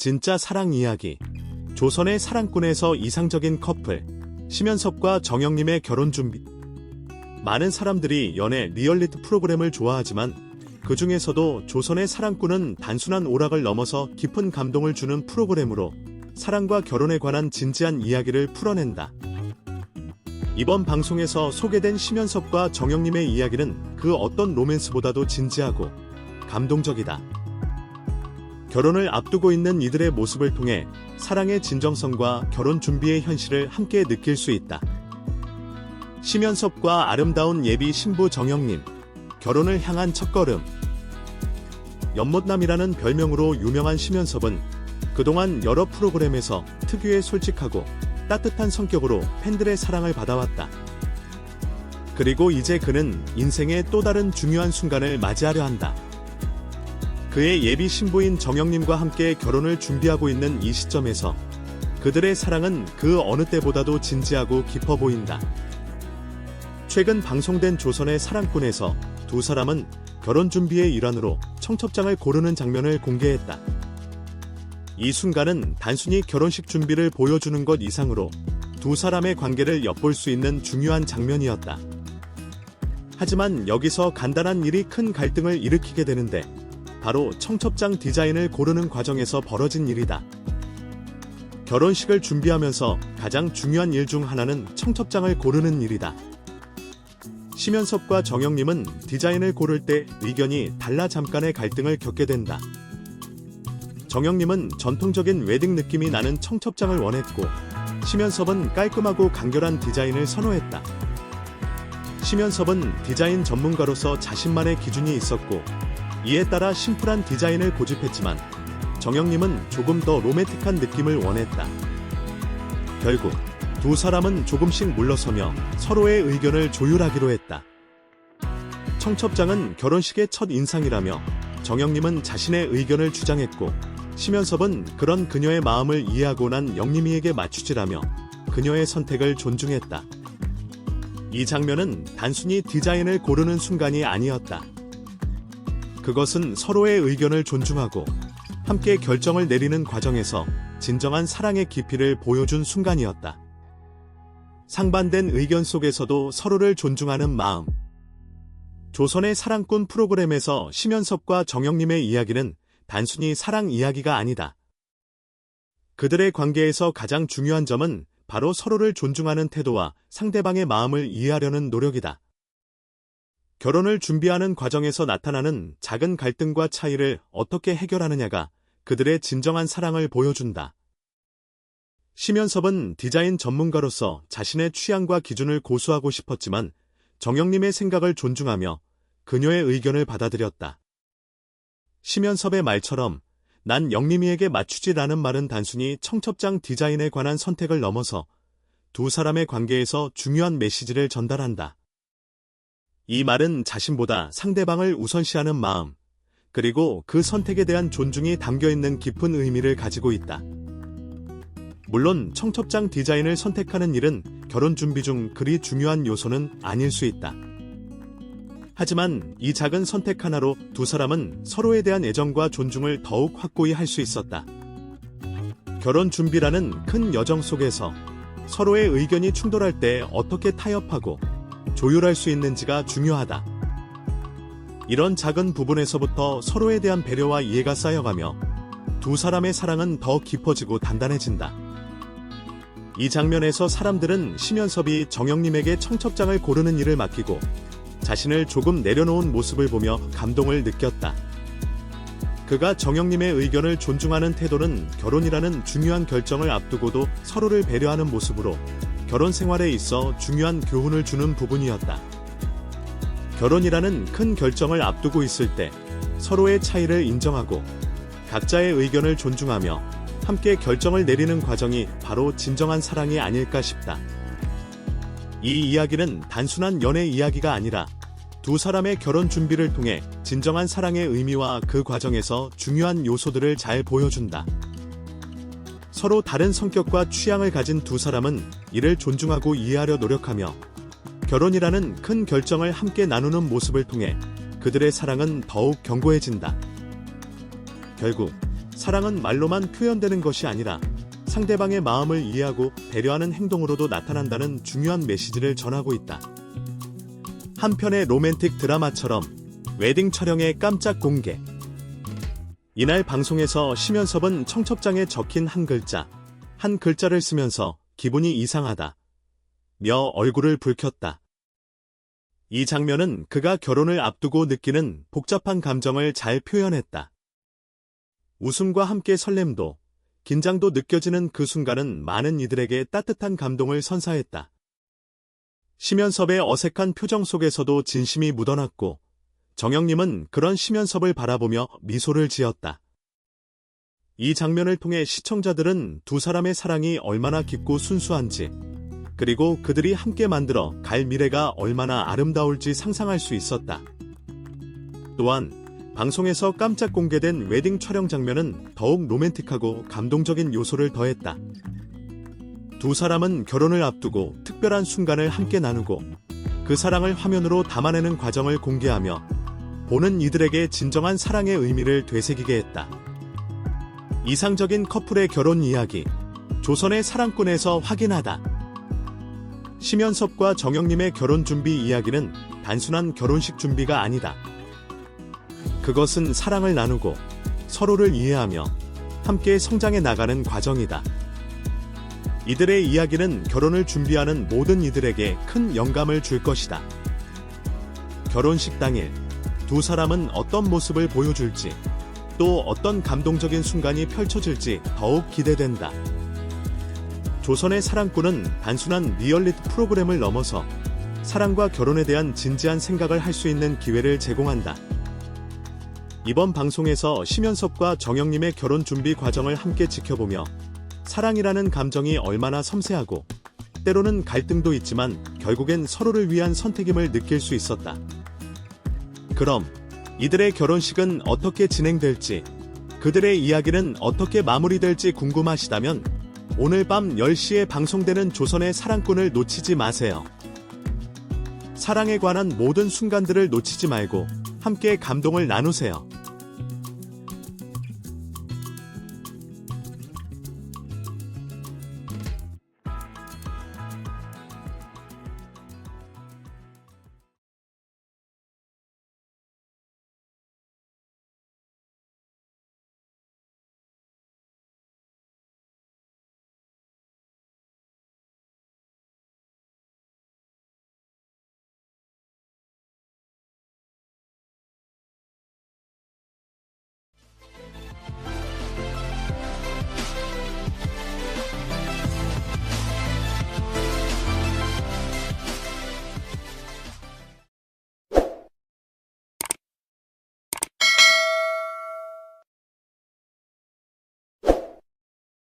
진짜 사랑 이야기. 조선의 사랑꾼에서 이상적인 커플. 심연섭과 정영님의 결혼 준비. 많은 사람들이 연애 리얼리티 프로그램을 좋아하지만 그 중에서도 조선의 사랑꾼은 단순한 오락을 넘어서 깊은 감동을 주는 프로그램으로 사랑과 결혼에 관한 진지한 이야기를 풀어낸다. 이번 방송에서 소개된 심연섭과 정영님의 이야기는 그 어떤 로맨스보다도 진지하고 감동적이다. 결혼을 앞두고 있는 이들의 모습을 통해 사랑의 진정성과 결혼 준비의 현실을 함께 느낄 수 있다. 심연섭과 아름다운 예비 신부 정영님, 결혼을 향한 첫걸음. 연못남이라는 별명으로 유명한 심연섭은 그동안 여러 프로그램에서 특유의 솔직하고 따뜻한 성격으로 팬들의 사랑을 받아왔다. 그리고 이제 그는 인생의 또 다른 중요한 순간을 맞이하려 한다. 그의 예비 신부인 정영님과 함께 결혼을 준비하고 있는 이 시점에서 그들의 사랑은 그 어느 때보다도 진지하고 깊어 보인다. 최근 방송된 조선의 사랑꾼에서 두 사람은 결혼 준비의 일환으로 청첩장을 고르는 장면을 공개했다. 이 순간은 단순히 결혼식 준비를 보여주는 것 이상으로 두 사람의 관계를 엿볼 수 있는 중요한 장면이었다. 하지만 여기서 간단한 일이 큰 갈등을 일으키게 되는데 바로 청첩장 디자인을 고르는 과정에서 벌어진 일이다. 결혼식을 준비하면서 가장 중요한 일 중 하나는 청첩장을 고르는 일이다. 심연섭과 정영님은 디자인을 고를 때 의견이 달라 잠깐의 갈등을 겪게 된다. 정영님은 전통적인 웨딩 느낌이 나는 청첩장을 원했고, 심연섭은 깔끔하고 간결한 디자인을 선호했다. 심연섭은 디자인 전문가로서 자신만의 기준이 있었고, 이에 따라 심플한 디자인을 고집했지만, 정영님은 조금 더 로맨틱한 느낌을 원했다. 결국, 두 사람은 조금씩 물러서며 서로의 의견을 조율하기로 했다. 청첩장은 결혼식의 첫 인상이라며 정영님은 자신의 의견을 주장했고 심연섭은 그런 그녀의 마음을 이해하고 난 영림이에게 맞추지라며 그녀의 선택을 존중했다. 이 장면은 단순히 디자인을 고르는 순간이 아니었다. 그것은 서로의 의견을 존중하고 함께 결정을 내리는 과정에서 진정한 사랑의 깊이를 보여준 순간이었다. 상반된 의견 속에서도 서로를 존중하는 마음. 조선의 사랑꾼 프로그램에서 심연섭과 정영님의 이야기는 단순히 사랑 이야기가 아니다. 그들의 관계에서 가장 중요한 점은 바로 서로를 존중하는 태도와 상대방의 마음을 이해하려는 노력이다. 결혼을 준비하는 과정에서 나타나는 작은 갈등과 차이를 어떻게 해결하느냐가 그들의 진정한 사랑을 보여준다. 심연섭은 디자인 전문가로서 자신의 취향과 기준을 고수하고 싶었지만 정영님의 생각을 존중하며 그녀의 의견을 받아들였다. 심연섭의 말처럼 난 영림이에게 맞추지라는 말은 단순히 청첩장 디자인에 관한 선택을 넘어서 두 사람의 관계에서 중요한 메시지를 전달한다. 이 말은 자신보다 상대방을 우선시하는 마음, 그리고 그 선택에 대한 존중이 담겨 있는 깊은 의미를 가지고 있다. 물론 청첩장 디자인을 선택하는 일은 결혼 준비 중 그리 중요한 요소는 아닐 수 있다. 하지만 이 작은 선택 하나로 두 사람은 서로에 대한 애정과 존중을 더욱 확고히 할 수 있었다. 결혼 준비라는 큰 여정 속에서 서로의 의견이 충돌할 때 어떻게 타협하고 조율할 수 있는지가 중요하다. 이런 작은 부분에서부터 서로에 대한 배려와 이해가 쌓여가며 두 사람의 사랑은 더 깊어지고 단단해진다. 이 장면에서 사람들은 심연섭이 정영님에게 청첩장을 고르는 일을 맡기고 자신을 조금 내려놓은 모습을 보며 감동을 느꼈다. 그가 정영님의 의견을 존중하는 태도는 결혼이라는 중요한 결정을 앞두고도 서로를 배려하는 모습으로 결혼 생활에 있어 중요한 교훈을 주는 부분이었다. 결혼이라는 큰 결정을 앞두고 있을 때 서로의 차이를 인정하고 각자의 의견을 존중하며 함께 결정을 내리는 과정이 바로 진정한 사랑이 아닐까 싶다. 이 이야기는 단순한 연애 이야기가 아니라 두 사람의 결혼 준비를 통해 진정한 사랑의 의미와 그 과정에서 중요한 요소들을 잘 보여준다. 서로 다른 성격과 취향을 가진 두 사람은 이를 존중하고 이해하려 노력하며 결혼이라는 큰 결정을 함께 나누는 모습을 통해 그들의 사랑은 더욱 견고해진다. 결국 사랑은 말로만 표현되는 것이 아니라 상대방의 마음을 이해하고 배려하는 행동으로도 나타난다는 중요한 메시지를 전하고 있다. 한편의 로맨틱 드라마처럼 웨딩 촬영의 깜짝 공개. 이날 방송에서 심연섭은 청첩장에 적힌 한 글자, 한 글자를 쓰면서 기분이 이상하다. 며 얼굴을 붉혔다. 이 장면은 그가 결혼을 앞두고 느끼는 복잡한 감정을 잘 표현했다. 웃음과 함께 설렘도, 긴장도 느껴지는 그 순간은 많은 이들에게 따뜻한 감동을 선사했다. 심연섭의 어색한 표정 속에서도 진심이 묻어났고, 정영님은 그런 심연섭을 바라보며 미소를 지었다. 이 장면을 통해 시청자들은 두 사람의 사랑이 얼마나 깊고 순수한지, 그리고 그들이 함께 만들어 갈 미래가 얼마나 아름다울지 상상할 수 있었다. 또한 방송에서 깜짝 공개된 웨딩 촬영 장면은 더욱 로맨틱하고 감동적인 요소를 더했다. 두 사람은 결혼을 앞두고 특별한 순간을 함께 나누고 그 사랑을 화면으로 담아내는 과정을 공개하며 보는 이들에게 진정한 사랑의 의미를 되새기게 했다. 이상적인 커플의 결혼 이야기, 조선의 사랑꾼에서 확인하다. 심연섭과 정영님의 결혼 준비 이야기는 단순한 결혼식 준비가 아니다. 그것은 사랑을 나누고 서로를 이해하며 함께 성장해 나가는 과정이다. 이들의 이야기는 결혼을 준비하는 모든 이들에게 큰 영감을 줄 것이다. 결혼식 당일 두 사람은 어떤 모습을 보여줄지 또 어떤 감동적인 순간이 펼쳐질지 더욱 기대된다. 조선의 사랑꾼은 단순한 리얼리티 프로그램을 넘어서 사랑과 결혼에 대한 진지한 생각을 할 수 있는 기회를 제공한다. 이번 방송에서 심연섭과 정영님의 결혼 준비 과정을 함께 지켜보며 사랑이라는 감정이 얼마나 섬세하고 때로는 갈등도 있지만 결국엔 서로를 위한 선택임을 느낄 수 있었다. 그럼 이들의 결혼식은 어떻게 진행될지, 그들의 이야기는 어떻게 마무리될지 궁금하시다면 오늘 밤 10시에 방송되는 조선의 사랑꾼을 놓치지 마세요. 사랑에 관한 모든 순간들을 놓치지 말고 함께 감동을 나누세요.